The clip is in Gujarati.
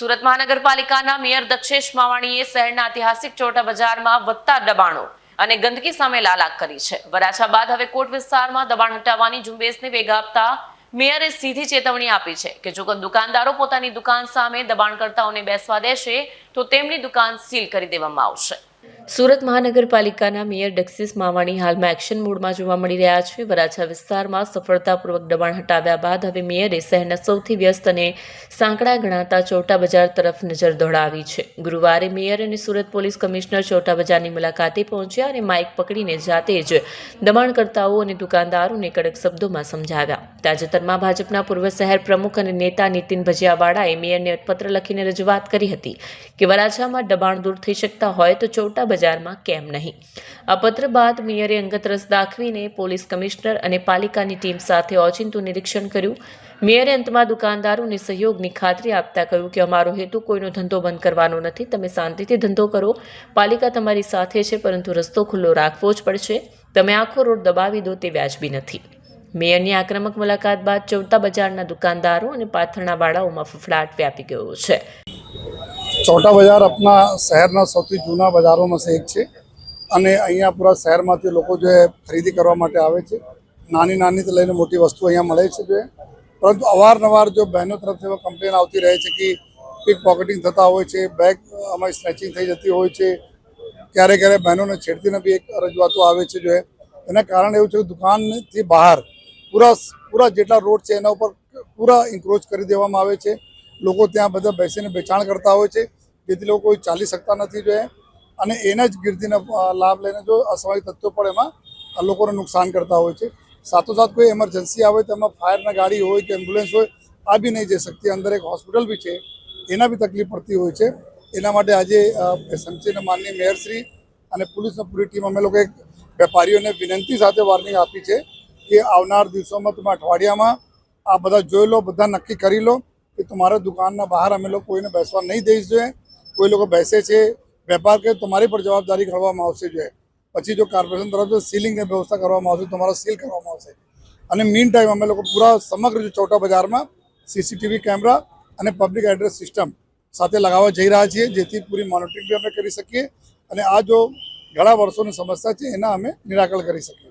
સુરત મહાનગરપાલિકાના મેયર દક્ષેશ માવાણીએ શહેરના ઐતિહાસિક ચોટા બજારમાં વધતા દબાણો અને ગંદકી સામે લાલાક કરી છે. વરાછા બાદ હવે કોટ વિસ્તારમાં દબાણ હટાવવાની ઝુંબેશને વેગ આપતા મેયરે સીધી ચેતવણી આપી છે કે જો દુકાનદારો પોતાની દુકાન સામે દબાણકર્તાઓને બેસવા દેશે, તો તેમની દુકાન સીલ કરી દેવામાં આવશે. સુરત મહાનગરપાલિકાના મેયર ડક્સિસ માવાણી હાલમાં એક્શન મોડમાં જોવા મળી રહ્યા છે. વરાછા વિસ્તારમાં સફળતાપૂર્વક દબાણ હટાવ્યા બાદ હવે મેયરે શહેરના સૌથી વ્યસ્ત અને સાંકડા ગણાતા ચોટા બજાર તરફ નજર દોડાવી છે. ગુરુવારે મેયર અને સુરત પોલીસ કમિશનર ચોટા બજારની મુલાકાતે પહોંચ્યા અને માઇક પકડીને જાતે જ દબાણકર્તાઓ અને દુકાનદારોને કડક શબ્દોમાં સમજાવ્યા. તાજેતરમાં ભાજપના પૂર્વ શહેર પ્રમુખ અને નેતા નીતિન ભજીયાવાળાએ મેયરને પત્ર લખીને રજૂઆત કરી હતી કે, વરાછામાં દબાણ દૂર થઈ શકતા હોય તો ચોટા બજારમાં કેમ નહીં? આ બાદ મેયરે અંગત રસ દાખવીને પોલીસ કમિશનર અને પાલિકાની ટીમ સાથે ઓચિંતું નિરીક્ષણ કર્યું. મેયરે અંતમાં દુકાનદારોને સહયોગની ખાતરી આપતા કહ્યું કે અમારો હેતુ કોઈનો ધંધો બંધ કરવાનો નથી. તમે શાંતિથી ધંધો કરો. પાલિકા તમારી સાથે છે, પરંતુ રસ્તો ખુલ્લો રાખવો જ પડશે. તમે આખો રોડ દબાવી દો તે વ્યાજબી નથી. મેયરની આક્રમક મુલાકાત બાદ ચૌટા બજારના દુકાનદારો અને પાથરના વાળાઓમાં ફફડાટ વ્યાપી ગયો છે. ચોટા બજાર આપણા શહેરના સૌથી જૂના બજારોમાં સે એક છે. અને અહીંયા પૂરા શહેરમાંથી લોકો જે ખરીદી કરવા માટે આવે છે. નાની નાનીથી લઈને મોટી વસ્તુ અહીંયા મળે છે જે. પરંતુ અવારનવાર જો બહેનો તરફથી કમ્પ્લેન આવતી રહે છે કે પિક પોકેટિંગ થતા હોય છે બેગ અમારી સ્નેચિંગ થઈ જતી હોય છે. ક્યારે ક્યારે બહેનોને છેડતીને બી એક રજૂઆતો આવે છે જો. એના કારણે એવું છે કે દુકાનથી બહાર પૂરા પૂરા જેટલા રોડ છે એના ઉપર પૂરા ઇન્ક્રોચ કરી દેવામાં આવે છે. લોકો ત્યાં બધા બેસીને વેચાણ કરતા હોય છે, જેથી લોકો કોઈ ચાલી શકતા નથી જોઈએ અને એના જ ગીર્દીનો લાભ લઈને જો અસ્વાભાવિક તત્વો પણ એમાં લોકોને નુકસાન કરતા હોય છે. સાથોસાથ કોઈ એમરજન્સી આવે તો એમાં ફાયરના ગાડી હોય કે એમ્બ્યુલન્સ હોય, આ બી નહીં જઈ શકતી અંદર એક હોસ્પિટલ બી છે, એના બી તકલીફ પડતી હોય છે. એના માટે આજે એસએમસીના માનનીય મેયરશ્રી અને પોલીસની પૂરી ટીમ અમે લોકો એક વેપારીઓને વિનંતી સાથે વાર્નિંગ આપી છે કે આવનાર દિવસોમાં તમે અઠવાડિયામાં આ બધા જોઈ લો, બધા નક્કી કરી લો. કે તમારા દુકાનના બહાર અમે લોકો કોઈને બેસવા નહીં દઈ જોઈએ. કોઈ લોકો બેસે છે, વેપાર કે તમારી પર જવાબદારી કરવામાં આવશે જોઈએ. પછી જો કોર્પોરેશન તરફથી સીલિંગની વ્યવસ્થા કરવામાં આવશે, તમારો સીલ કરવામાં આવશે. અને મીન ટાઈમ અમે લોકો પૂરા સમગ્ર ચોટા બજારમાં સીસીટીવી કેમેરા અને પબ્લિક એડ્રેસ સિસ્ટમ સાથે લગાવવા જઈ રહ્યા છીએ, જેથી પૂરી મોનિટરિંગ અમે કરી શકીએ. અને આ જો ઘણા વર્ષોની સમસ્યા છે, એના અમે નિરાકરણ કરી શકીએ.